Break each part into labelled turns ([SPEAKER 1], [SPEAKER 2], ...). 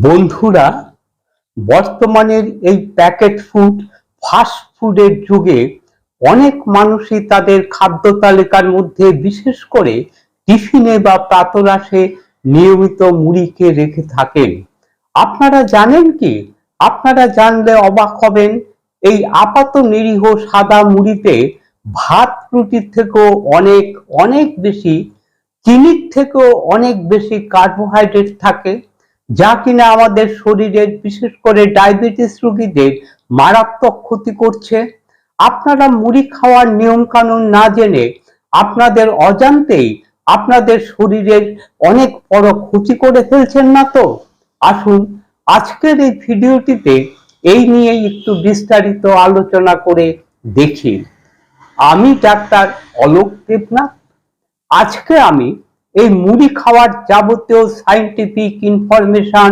[SPEAKER 1] বন্ধুরা, বর্তমানের এই প্যাকেট ফুড ফাস্ট ফুডের যুগে অনেক মানুষই তাদের খাদ্য তালিকার মধ্যে বিশেষ করে টিফিনে বা প্রাতরাশে নিয়মিত মুড়িকে রেখে থাকেন। আপনারা জানেন কি? আপনারা জানলে অবাক হবেন, এই আপাত নিরীহ সাদা মুড়িতে ভাত রুটির থেকেও অনেক অনেক বেশি, চিনির থেকেও অনেক বেশি কার্বোহাইড্রেট থাকে। যা কিনা আমাদের শরীরের, বিশেষ করে ডায়াবেটিস রোগীদের মারাত্মক ক্ষতি করছে। আপনারা মুড়ি খাওয়ার নিয়ম কানুন না জেনে আপনাদের অজান্তেই আপনাদের শরীরের অনেক বড় ক্ষতি করে ফেলছেন না তো? আসুন, আজকের এই ভিডিওটিতে এই নিয়ে একটু বিস্তারিত আলোচনা করে দেখি। আমি ডাক্তার অলোক দেবনাথ। আজকে আমি এই মুড়ি খাওয়ার যাবতীয় সাইন্টিফিক ইনফরমেশন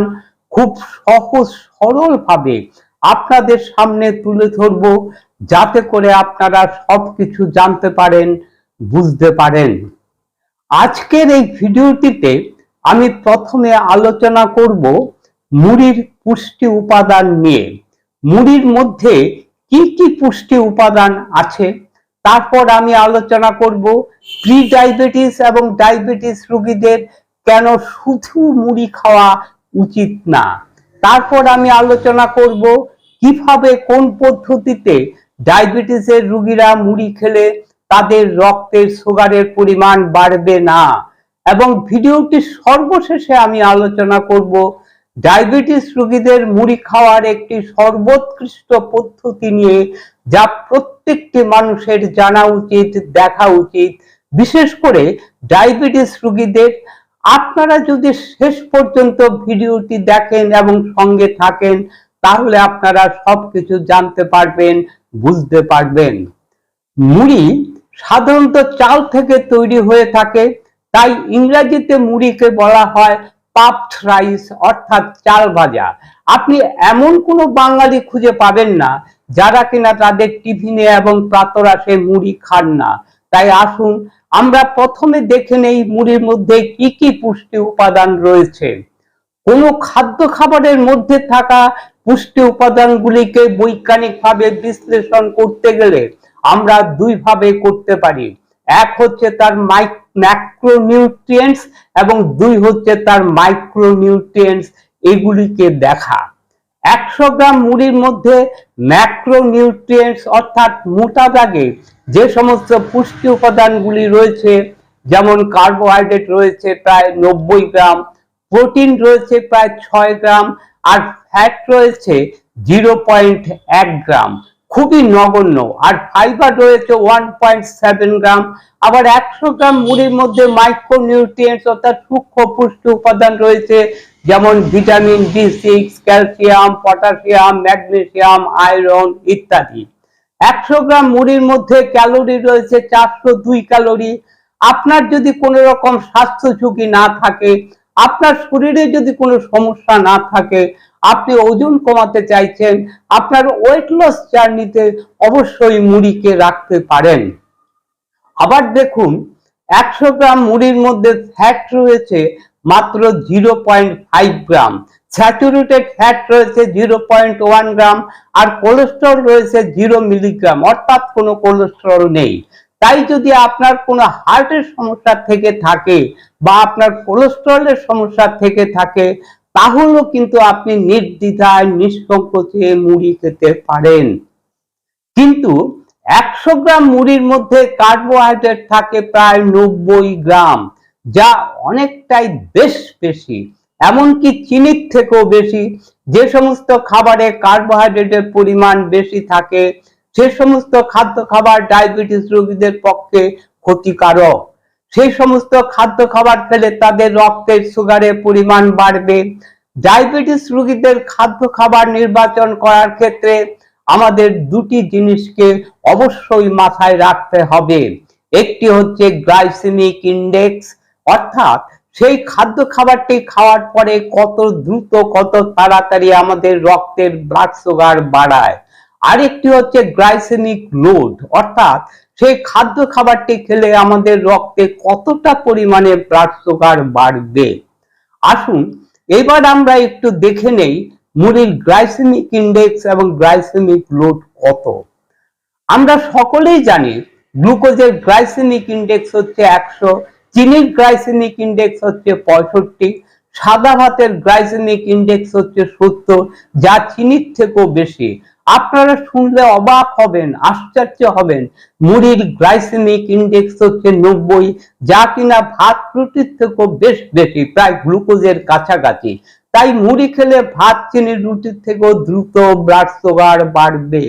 [SPEAKER 1] খুব সহজ সরল ভাবে আপনাদের সামনে তুলে ধরব, যাতে করে আপনারা সবকিছু জানতে পারেন, বুঝতে পারেন। আজকের এই ভিডিওটিতে আমি প্রথমে আলোচনা করব মুড়ির পুষ্টি উপাদান নিয়ে। মুড়ির মধ্যে কি কি পুষ্টি উপাদান আছে? তারপর আমি আলোচনা করব প্রি ডায়াবেটিস এবং ডায়াবেটিস রোগীদের কেন শুধু মুড়ি খাওয়া উচিত না। তারপর আমি আলোচনা করব কীভাবে, কোন পদ্ধতিতে ডায়াবেটিসের রোগীরা মুড়ি খেলে তাদের রক্তের সুগারের পরিমাণ বাড়বে না। এবং ভিডিওটি সর্বশেষে আমি আলোচনা করব ডায়াবেটিস রোগীদের মুড়ি খাওয়ার একটি সর্বোৎকৃষ্ট পদ্ধতি নিয়ে যা প্রত্যেকটি মানুষের জানা উচিত, দেখা উচিত। বিশেষ করে ডায়াবেটিস রোগীদের, আপনারা যদি শেষ পর্যন্ত ভিডিওটি দেখেন এবং সঙ্গে থাকেন, তাহলে আপনারা সবকিছু জানতে পারবেন, বুঝতে পারবেন। মুড়ি সাধারণত চাল থেকে তৈরি হয়ে থাকে, তাই ইংরেজিতে মুড়িকে বলা হয় পাফড রাইস, অর্থাৎ চাল ভাজা। আপনি এমন কোনো বাঙালি খুঁজে পাবেন না যারা কিনা তাদের টিফিনে এবং প্রাতরাশে মুড়ি খান না। তাই আসুন, আমরা প্রথমে দেখে নেই মুড়ির মধ্যে কি কি পুষ্টি উপাদান রয়েছে। কোনো খাদ্য খাবারের মধ্যে থাকা পুষ্টি উপাদানগুলিকে বৈজ্ঞানিকভাবে বিশ্লেষণ করতে গেলে আমরা দুই ভাবে করতে পারি। এক হচ্ছে তার ম্যাক্রোনিউট্রিয়েন্টস এবং দুই হচ্ছে তার মাইক্রোনিউট্রিয়েন্টস। এগুলিকে দেখা। একশো গ্রাম মুড়ির মধ্যে ম্যাক্রোনিউট্রিয়েন্টস অর্থাৎ মোটা দাগে যে সমস্ত পুষ্টি উপাদানগুলি রয়েছে, যেমন কার্বোহাইড্রেট রয়েছে প্রায় নব্বই গ্রাম, প্রোটিন রয়েছে প্রায় ছয় গ্রাম, আর ফ্যাট রয়েছে জিরো পয়েন্ট এক গ্রাম। খুবই নগণ্য। আর ফাইবার রয়েছে ওয়ান পয়েন্ট সেভেন গ্রাম। আবার একশো গ্রাম মুড়ির মধ্যে মাইক্রোনিউট্রিয়েন্টস অর্থাৎ সূক্ষ্ম পুষ্টি উপাদান রয়েছে যেমন vitamin B six, calcium, potassium, magnesium, iron ইত্যাদি। একশো গ্রাম মুড়ির মধ্যে ক্যালোরি রয়েছে চারশো দুই ক্যালোরি। আপনার যদি কোনো রকম স্বাস্থ্য ঝুঁকি না থাকে, আপনার শরীরে যদি কোনো সমস্যা না থাকে, আপনি ওজন কমাতে চাইছেন, আপনার ওয়েট লস জার্নিতে অবশ্যই মুড়িকে রাখতে পারেন। আবার দেখুন, একশো গ্রাম মুড়ির মধ্যে ফ্যাট রয়েছে মাত্র zero point five gram. Saturated fat রয়েছে জিরো পয়েন্ট ওয়ান গ্রাম আর কোলেস্ট্রল রয়েছে জিরো মিলিগ্রাম অর্থাৎ কোনো কোলেস্ট্রল নেই। তাই যদি আপনার কোনো হার্টের সমস্যা থেকে থাকে বা আপনার কোলেস্ট্রলের সমস্যা থেকে থাকে, তাহলেও কিন্তু আপনি নির্দ্বিধায় নিঃসংকোচে মুড়ি খেতে পারেন। কিন্তু একশো গ্রাম মুড়ির মধ্যে কার্বোহাইড্রেট থাকে প্রায় নব্বই গ্রাম। যা অনেকটাই বেশ বেশি, এমনকি চিনির থেকেও বেশি। যে সমস্ত খাবারে কার্বোহাইড্রেটের পরিমাণ বেশি থাকে, সে সমস্ত খাদ্য খাবার ডায়াবেটিস রোগীদের পক্ষে ক্ষতিকারক। সেই সমস্ত খাদ্য খাবার খেলে তাদের রক্তের সুগারের পরিমাণ বাড়বে। ডায়াবেটিস রোগীদের খাদ্য খাবার নির্বাচন করার ক্ষেত্রে আমাদের দুটি জিনিসকে অবশ্যই মাথায় রাখতে হবে। একটি হচ্ছে গ্লাইসেমিক ইন্ডেক্স অর্থাৎ সেই খাদ্য খাবারটি খাওয়ার পরে কত দ্রুত, কত তাড়াতাড়ি আমাদের রক্তের ব্লাড সুগার বাড়ায়। আরেকটি হচ্ছে গ্লাইসেমিক লোড অর্থাৎ সেই খাদ্য খাবারটি খেলে আমাদের রক্তে কতটা পরিমাণে ব্লাড সুগার বাড়বে। আসুন, এবার আমরা একটু দেখে নেই মুড়ির গ্লাইসেমিক ইন্ডেক্স এবং গ্লাইসেমিক লোড কত। আমরা সকলেই জানি গ্লুকোজের গ্লাইসেমিক ইন্ডেক্স হচ্ছে একশো চিনির গ্লাইসেমিক ইন্ডেক্স হচ্ছে পঁয়ষট্টি, সাদা ভাতের গ্লাইসেমিক ইন্ডেক্স হচ্ছে সত্তর, যা চিনির থেকেও বেশি। আপনারা শুনলে অবাক হবেন, আশ্চর্য হবেন, মুড়ির গ্লাইসেমিক ইন্ডেক্স হচ্ছে নব্বই, যা কিনা ভাত রুটির থেকেও বেশ বেশি, প্রায় গ্লুকোজের কাছাকাছি। তাই মুড়ি খেলে ভাত চিনির রুটির থেকেও দ্রুত ব্লাড সুগার বাড়বে।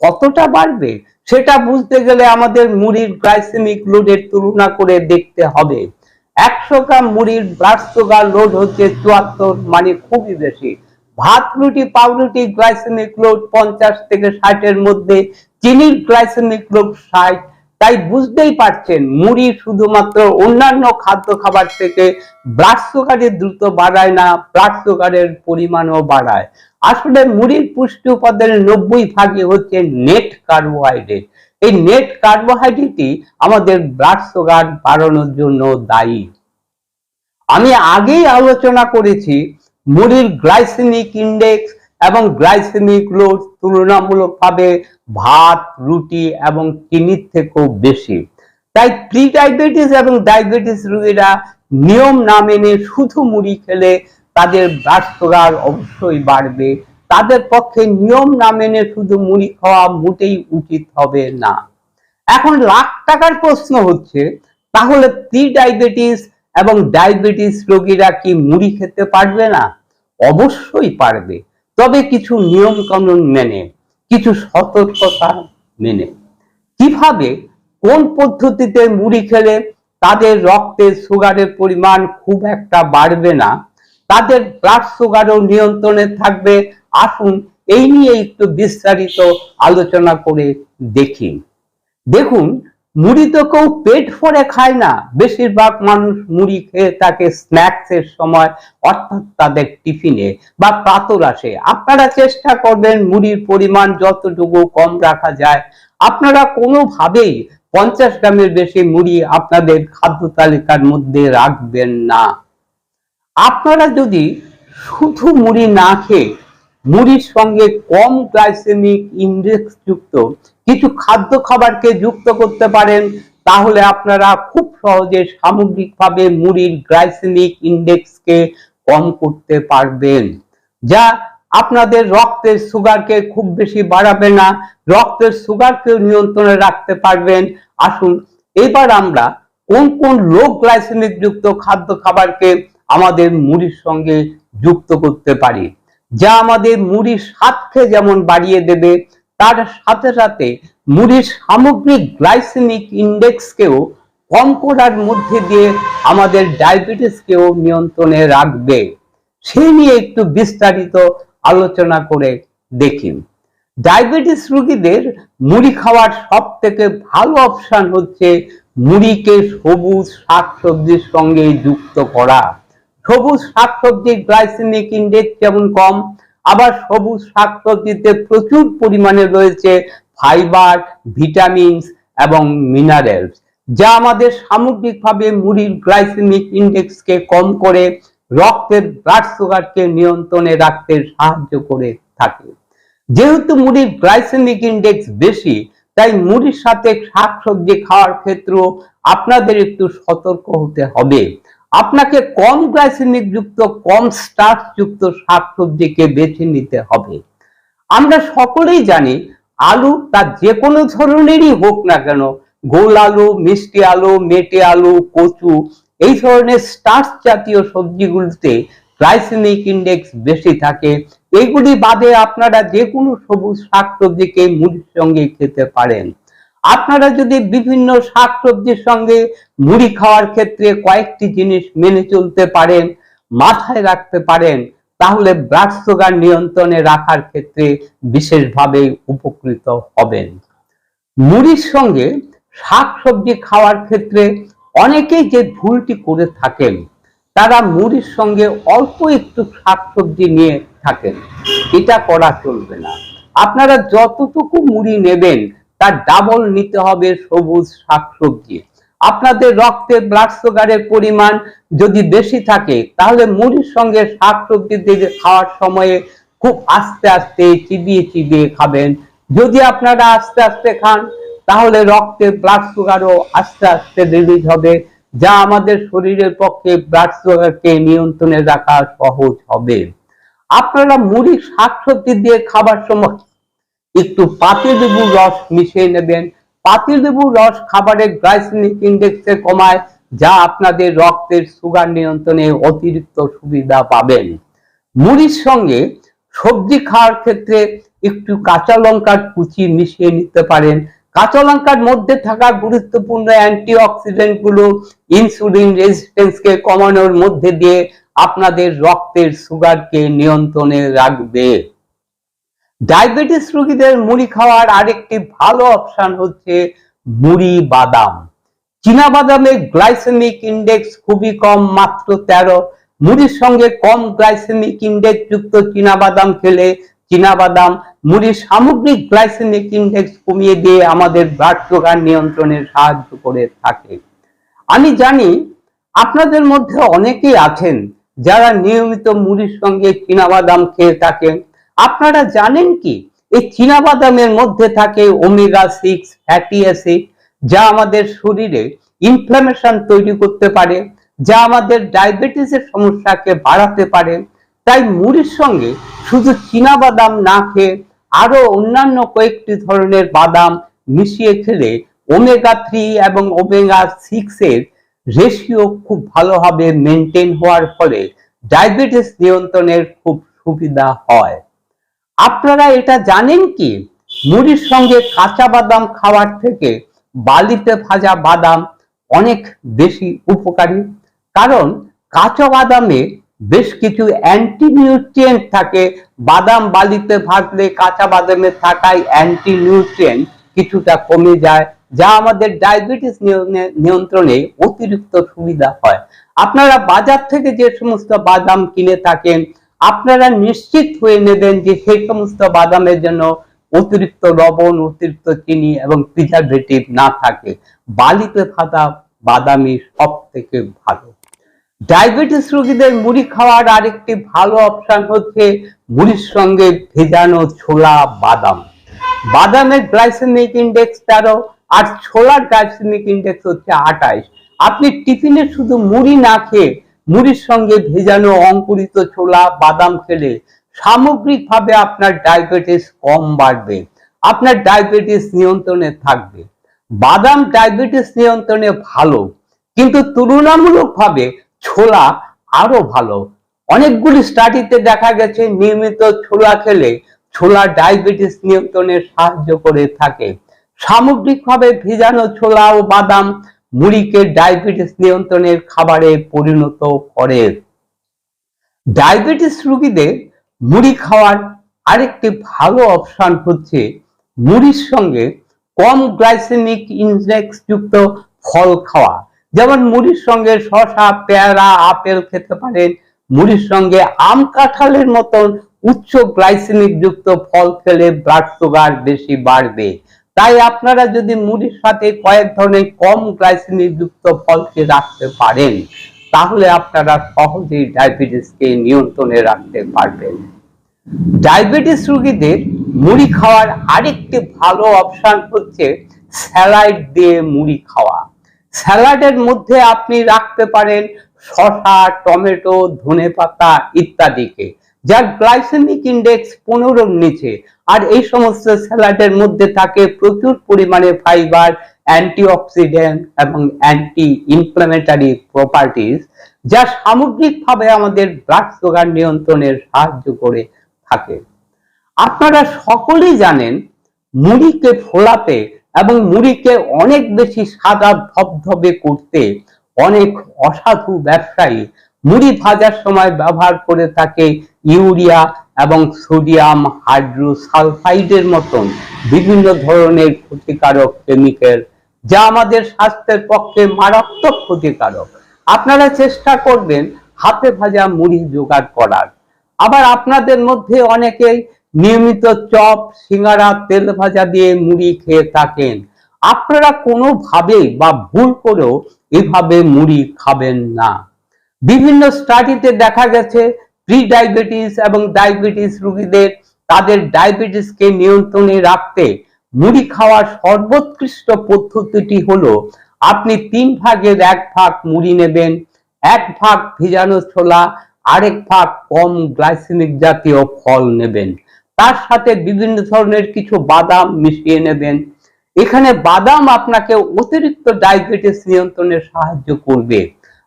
[SPEAKER 1] কতটা বাড়বে? সেটা বুঝতে গেলে আমাদের মুড়ির গ্লাইসেমিক লোডের তুলনা করে দেখতে হবে। একশো গ্রাম মুড়ির ব্লাড সুগার লোড হচ্ছে চুয়াত্তর মানে খুবই বেশি। ভাত রুটি, পাউরুটি গ্লাইসেমিক লোড পঞ্চাশ থেকে ষাটের মধ্যে, চিনির গ্লাইসেমিক লোড ষাট। তাই বুঝতেই পারছেন, মুড়ি শুধুমাত্র অন্যান্য খাদ্য খাবার থেকে ব্লাড সুগারের দ্রুত বাড়ায় না ব্লাড সুগারের পরিমাণও বাড়ায়। আসলে মুড়ির পুষ্টি উপাদানের নব্বই ভাগই হচ্ছে নেট কার্বোহাইড্রেট এই নেট কার্বোহাইড্রেটই আমাদের ব্লাড সুগার বাড়ানোর জন্য দায়ী। আমি আগেই আলোচনা করেছি, মুড়ির গ্লাইসেমিক ইন্ডেক্স এবং গ্লাইসেমিক লোড তুলনামূলকভাবে ভাত, রুটি এবং চিনির থেকেও বেশি। তাই প্রি ডায়াবেটিস এবং ডায়াবেটিস রোগীরা নিয়ম না মেনে শুধু মুড়ি খেলে তাদের সুগার অবশ্যই বাড়বে। তাদের পক্ষে নিয়ম না মেনে শুধু মুড়ি খাওয়া মোটেই উচিত হবে না। এখন লাখ টাকার প্রশ্ন হচ্ছে, তাহলে প্রি ডায়াবেটিস এবং ডায়াবেটিস রোগীরা কি মুড়ি খেতে পারবে না? অবশ্যই পারবে। তবে কিছু নিয়ম কানুন মেনে, কিছু সতর্কতা মেনে। কীভাবে, কোন পদ্ধতিতে মুড়ি খেলে তাদের রক্তে সুগারের পরিমাণ খুব একটা বাড়বে না? তাদের ব্লাড সুগারও নিয়ন্ত্রণে থাকবে। আসুন, এই নিয়ে একটু বিস্তারিত আলোচনা করে দেখি। দেখুন, মুড়ি তো কেউ পেট ভরে খায় না। বেশিরভাগ মানুষ মুড়ি খেয়ে থাকে স্ন্যাক্স এর সময়, অর্থাৎ তাদের টিফিনে বা প্রাতরাশে। আপনারা চেষ্টা করবেন মুড়ির পরিমাণ যতটুকু কম রাখা যায়। আপনারা কোনোভাবেই পঞ্চাশ গ্রামের বেশি মুড়ি আপনাদের খাদ্য তালিকার মধ্যে রাখবেন না। আপনারা যদি শুধু মুড়ি না খেয়ে মুড়ির সঙ্গে কম গ্লাইসেমিক ইন্ডেক্স যুক্ত কিছু খাদ্য খাবারকে যুক্ত করতে পারেন, তাহলে আপনারা খুব সহজে সামগ্রিকভাবে মুড়ির গ্লাইসেমিক ইন্ডেক্সকে কম করতে পারবেন। যা আপনাদের রক্তের সুগারকে খুব বেশি বাড়াবে না, রক্তের সুগারকে নিয়ন্ত্রণে রাখতে পারবেন। আসুন, এবার আমরা কোন কোন লো গ্লাইসেমিক যুক্ত খাদ্য খাবারকে আমাদের মুড়ির সঙ্গে যুক্ত করতে পারি। যা আমাদের মুড়ির স্বাদকে যেমন বাড়িয়ে দেবে, তার সাথে সাথে মুড়ির সামগ্রিক গ্লাইসেমিক ইন্ডেক্সকেও কম করার মধ্যে দিয়ে আমাদের ডায়াবেটিসকেও নিয়ন্ত্রণে রাখবে। সেই নিয়ে একটু বিস্তারিত আলোচনা করে দেখি। ডায়াবেটিস রোগীদের মুড়ি খাওয়ার সব থেকে ভালো অপশন হচ্ছে মুড়িকে সবুজ শাকসবজির সঙ্গে যুক্ত করা। সবুজ শাকসবজির গ্লাইসেমিক ইন্ডেক্স যেমন কম, আবার সবুজ শাকসবজিতে প্রচুর পরিমাণে রয়েছে ফাইবার ভিটামিনস এবং মিনারেলস যা আমাদের সামগ্রিকভাবে মুড়ির গ্লাইসেমিক ইন্ডেক্সকে কম করে রক্তের ব্লাড সুগারকে নিয়ন্ত্রণে রাখতে সাহায্য করে থাকে। যেহেতু মুড়ির গ্লাইসেমিক ইন্ডেক্স বেশি, তাই মুড়ির সাথে শাকসবজি খাওয়ার ক্ষেত্রেও আপনাদের একটু সতর্ক হতে হবে। আপনাকে কম গ্লাইসেমিক যুক্ত কম স্টার্চ যুক্ত শাকসবজিকে বেছে নিতে হবে। আমরা সকলেই জানি, আলু তার যে কোনো ধরনেরই হোক না কেন, গোল আলু, মিষ্টি আলু, মেটে আলু, কচু, এই ধরনের স্টার্চ জাতীয় সবজিগুলোতে গ্লাইসেমিক ইন্ডেক্স বেশি থাকে। এইগুলি বাদে আপনারা যে কোনো সবুজ শাকসবজিকে মুড়ির সঙ্গে খেতে পারেন। আপনারা যদি বিভিন্ন শাকসবজির সঙ্গে মুড়ি খাওয়ার ক্ষেত্রে কয়েকটি জিনিস মেনে চলতে পারেন, মাথায় রাখতে পারেন, তাহলে ব্লাড সুগার নিয়ন্ত্রণে রাখার ক্ষেত্রে বিশেষভাবে উপকৃত হবেন। মুড়ির সঙ্গে শাকসবজি খাওয়ার ক্ষেত্রে অনেকেই যে ভুলটি করে থাকেন, তারা মুড়ির সঙ্গে অল্প একটু শাকসবজি নিয়ে থাকেন। এটা করা চলবে না। আপনারা যতটুকু মুড়ি নেবেন তার ডাবল নিতে হবে সবুজ শাকসবজি। আপনাদের রক্তে ব্লাড সুগারের পরিমাণ যদি বেশি থাকে, তাহলে মুড়ির সঙ্গে শাকসবজি দিয়ে খাওয়ার সময়ে খুব আস্তে আস্তে চিবিয়ে চিবিয়ে খাবেন। যদি আপনারা আস্তে আস্তে খান, তাহলে রক্তে ব্লাড সুগারও আস্তে আস্তে রিলিজ হবে, যা আমাদের শরীরের পক্ষে ব্লাড সুগারকে নিয়ন্ত্রণে রাখা সহজ হবে। আপনারা মুড়ি শাকসবজি দিয়ে খাবার সময় একটু পাতিলেবুর রস মিশিয়ে নেবেন। পাতিলেবুর রস খাবারের গ্লাইসেমিক ইন্ডেক্সে কমায়, যা আপনাদের রক্তের সুগার নিয়ন্ত্রণে অতিরিক্ত সুবিধা পাবেন। মুড়ির সঙ্গে সবজি খাওয়ার ক্ষেত্রে একটু কাঁচা লঙ্কার কুচি মিশিয়ে নিতে পারেন। কাঁচা লঙ্কার মধ্যে থাকা গুরুত্বপূর্ণ অ্যান্টিঅক্সিডেন্টগুলো ইনসুলিন রেজিস্ট্যান্সকে কমানোর মধ্যে দিয়ে আপনাদের রক্তের সুগারকে নিয়ন্ত্রণে রাখবে। ডায়াবেটিস রোগীদের মুড়ি খাওয়ার আরেকটি ভালো অপশন হচ্ছে মুড়ি বাদাম। চীনা বাদামের গ্লাইসেমিক ইন্ডেক্স খুবই কম, মাত্র তেরো। মুড়ির সঙ্গে কম গ্লাইসেমিক ইন্ডেক্স যুক্ত চীনা বাদাম খেলে চীনা বাদাম মুড়ির সামগ্রিক গ্লাইসেমিক ইন্ডেক্স কমিয়ে দিয়ে আমাদের ব্লাড সুগার নিয়ন্ত্রণে সাহায্য করে থাকে। আমি জানি আপনাদের মধ্যে অনেকেই আছেন যারা নিয়মিত মুড়ির সঙ্গে চীনা বাদাম খেয়ে থাকেন। আপনারা জানেন কি? এই বাদামের মধ্যে থাকে ওমেগা সিক্স, ফ্যাটি অ্যাসিড, যা আমাদের শরীরে ইনফ্লামেশন তৈরি করতে পারে, যা আমাদের ডায়াবেটিসের সমস্যাকে বাড়াতে পারে। তাই মুড়ির সঙ্গে শুধু বাদাম না খেয়ে আরও অন্যান্য কয়েকটি ধরনের বাদাম মিশিয়ে খেলে ওমেগা থ্রি এবং ওমেগা সিক্স এর রেশিও খুব ভালোভাবে মেনটেন হওয়ার ফলে ডায়াবেটিস নিয়ন্ত্রণের খুব সুবিধা হয়। আপনারা এটা জানেন কি? মুড়ির সঙ্গে কাঁচা বাদাম খাওয়ার থেকে বালিতে ভাজা বাদাম অনেক বেশি উপকারী। কারণ কাঁচা বাদামে বেশ কিছু অ্যান্টি নিউট্রিয়েন্ট থাকে। বাদাম বালিতে ভাজলে কাঁচা বাদামে থাকায় অ্যান্টি নিউট্রিয়েন্ট কিছুটা কমে যায়, যা আমাদের ডায়াবেটিস নিয়ন্ত্রণে অতিরিক্ত সুবিধা হয়। আপনারা বাজার থেকে যে সমস্ত বাদাম কিনে থাকেন আপনারা নিশ্চিত হয়ে নেবেন যে সেই সমস্ত বাদামের জন্য অতিরিক্ত লবণ, অতিরিক্ত চিনি এবং প্রিজারভেটিভ না থাকে। বালিতে ফাটা বাদামি সব থেকে ভালো। ডায়াবেটিস রোগীদের মুড়ি খাওয়ার আরেকটি ভালো অপশন হচ্ছে মুড়ির সঙ্গে ভেজানো ছোলা বাদাম। বাদামের গ্লাইসেমিক ইন্ডেক্স তেরো আর ছোলার গ্লাইসেমিক ইন্ডেক্স হচ্ছে আটাইশ আপনি টিফিনে শুধু মুড়ি না খেয়ে মুড়ির সঙ্গে ভেজানো অঙ্কুরিত ছোলা, বাদাম খেলে সামগ্রিকভাবে আপনার ডায়াবেটিস কম বাড়বে, আপনার ডায়াবেটিস নিয়ন্ত্রণে থাকবে। বাদাম ডায়াবেটিস নিয়ন্ত্রণে ভালো, কিন্তু তুলনামূলকভাবে ছোলা আরও ভালো। অনেকগুলি স্টাডিতে দেখা গেছে নিয়মিত ছোলা খেলে ছোলা ডায়াবেটিস নিয়ন্ত্রণে সাহায্য করে থাকে। সামগ্রিকভাবে ভিজানো ছোলা ও বাদাম মুড়িকে ডায়াবেটিস নিয়ন্ত্রণের খাবারে পরিণত করে। ডায়াবেটিস রোগীদের মুড়ি খাওয়ার আরেকটি ভালো অপশন হচ্ছে মুড়ির সঙ্গে কম গ্লাইসেমিক ইনডেক্স যুক্ত ফল খাওয়া। যেমন মুড়ির সঙ্গে শশা পেয়ারা, আপেল খেতে পারেন, মুড়ির সঙ্গে আম কাঁঠালের মতন উচ্চ গ্লাইসেমিক যুক্ত ফল খেলে ব্লাড সুগার বেশি বাড়বে। তাই আপনারা যদি মুড়ির সাথে কয়েক ধরনের কম গ্লাইসেমিক যুক্ত ফলকে রাখতে পারেন, তাহলে আপনারা সহজেই ডায়াবেটিসকে নিয়ন্ত্রণে রাখতে পারবেন। ডায়াবেটিস রোগীদের মুড়ি খাওয়ার আরেকটি ভালো অপশন হচ্ছে স্যালাড দিয়ে মুড়ি খাওয়া। স্যালাডের মধ্যে আপনি রাখতে পারেন শসা, টমেটো ধনে পাতা ইত্যাদিকে। যার গ্লাইসেমিক ইন্ডেক্স পনেরোর নিচে। আর এই সমস্ত স্যালাডের মধ্যে থাকে প্রচুর পরিমাণে ফাইবার অ্যান্টিঅক্সিডেন্ট এবং অ্যান্টি ইনফ্লামেটারি প্রপার্টিস যা সামগ্রিকভাবে আমাদের ব্লাড সুগার নিয়ন্ত্রণের সাহায্য করে থাকে। আপনারা সকলেই জানেন, মুড়িকে ফোলাতে এবং মুড়িকে অনেক বেশি সাদা ধবধবে করতে অনেক অসাধু ব্যবসায়ী মুড়ি ভাজার সময় ব্যবহার করে থাকে ইউরিয়া এবং সোডিয়াম হাইড্রোসালফাইডের মতন বিভিন্ন ধরনের ক্ষতিকারক কেমিক্যাল যা আমাদের স্বাস্থ্যের পক্ষে মারাত্মক ক্ষতিকারক। আপনারা চেষ্টা করবেন হাতে ভাজা মুড়ি জোগাড় করার। আবার আপনাদের মধ্যে অনেকেই নিয়মিত চপ সিঙ্গারা তেল ভাজা দিয়ে মুড়ি খেয়ে থাকেন। আপনারা কোনোভাবেই বা ভুল করেও এভাবে মুড়ি খাবেন না। বিভিন্ন স্টাডিতে দেখা গেছে প্রি ডায়াবেটিস এবং ডায়াবেটিস রোগীদের তাদের ডায়াবেটিসকে নিয়ন্ত্রণে রাখতে মুড়ি খাওয়ার সর্বোৎকৃষ্ট পদ্ধতিটি হলো আপনি তিন ভাগের এক ভাগ মুড়ি নেবেন, এক ভাগ ভিজানো ছোলা, আরেক ভাগ কম গ্লাইসেমিক জাতীয় ফল নেবেন। তার সাথে বিভিন্ন ধরনের কিছু বাদাম মিশিয়ে নেবেন। এখানে বাদাম আপনাকে অতিরিক্ত ডায়াবেটিস নিয়ন্ত্রণে সাহায্য করবে।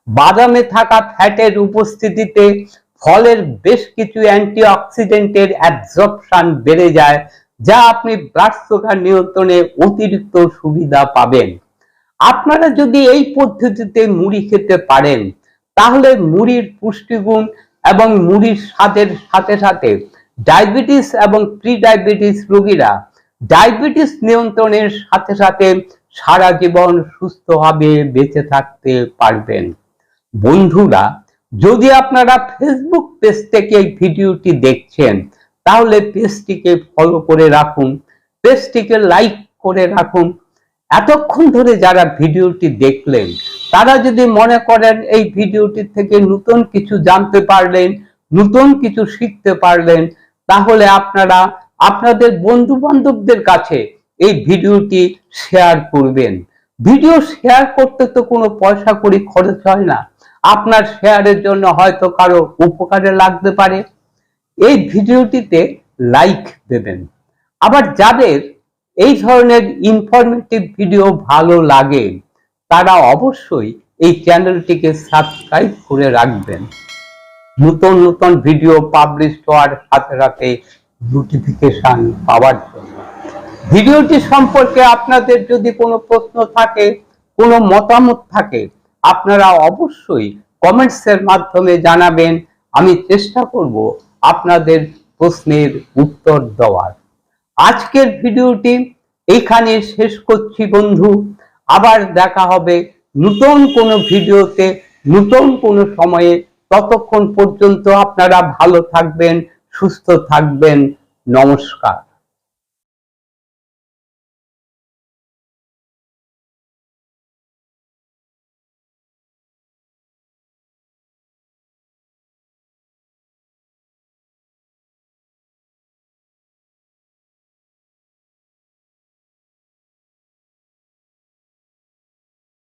[SPEAKER 1] বাদামে থাকা ফ্যাটের উপস্থিতিতে ফলের বেশ কিছু অ্যান্টিঅক্সিডেন্টের অ্যাবজর্পশন বেড়ে যায়, যা আপনি ব্লাড সুগার নিয়ন্ত্রণে অতিরিক্ত সুবিধা পাবেন। আপনারা যদি এই পদ্ধতিতে মুড়ি খেতে পারেন, তাহলে মুড়ির পুষ্টিগুণ এবং মুড়ির স্বাদের সাথে সাথে ডায়াবেটিস এবং প্রি ডায়াবেটিস রোগীরা ডায়াবেটিস নিয়ন্ত্রণের সাথে সাথে সারা জীবন সুস্থভাবে বেঁচে থাকতে পারবেন। বন্ধুরা যদি আপনারা ফেসবুক পেজ থেকে এই ভিডিওটি দেখছেন, তাহলে পেজটিকে ফলো করে রাখুন পেজটিকে লাইক করে রাখুন। এতক্ষণ ধরে যারা ভিডিওটি দেখলেন, তারা যদি মনে করেন এই ভিডিওটি থেকে নতুন কিছু জানতে পারলেন, নতুন কিছু শিখতে পারলেন, তাহলে আপনারা আপনাদের বন্ধু বান্ধবদের কাছে এই ভিডিওটি শেয়ার করবেন। ভিডিও শেয়ার করতে তো কোনো পয়সা করি খরচ হয় না। আপনার শেয়ারের জন্য হয়তো কারও উপকারে লাগতে পারে। এই ভিডিওটিতে লাইক দেবেন। আবার যাদের এই ধরনের ইনফরমেটিভ ভিডিও ভালো লাগে, তারা অবশ্যই এই চ্যানেলটিকে সাবস্ক্রাইব করে রাখবেন। নতুন নতুন ভিডিও পাবলিশ হওয়ার সাথে সাথে নোটিফিকেশন পাওয়ার জন্য। ভিডিওটি সম্পর্কে আপনাদের যদি কোনো প্রশ্ন থাকে, কোনো মতামত থাকে আপনারা অবশ্যই কমেন্টসের মাধ্যমে জানাবেন। আমি চেষ্টা করব আপনাদের প্রশ্নের উত্তর দেওয়ার। আজকের ভিডিওটি এইখানে শেষ করছি বন্ধু। আবার দেখা হবে নতুন কোনো ভিডিওতে, নতুন কোনো সময়ে। ততক্ষণ পর্যন্ত আপনারা ভালো থাকবেন, সুস্থ থাকবেন। নমস্কার।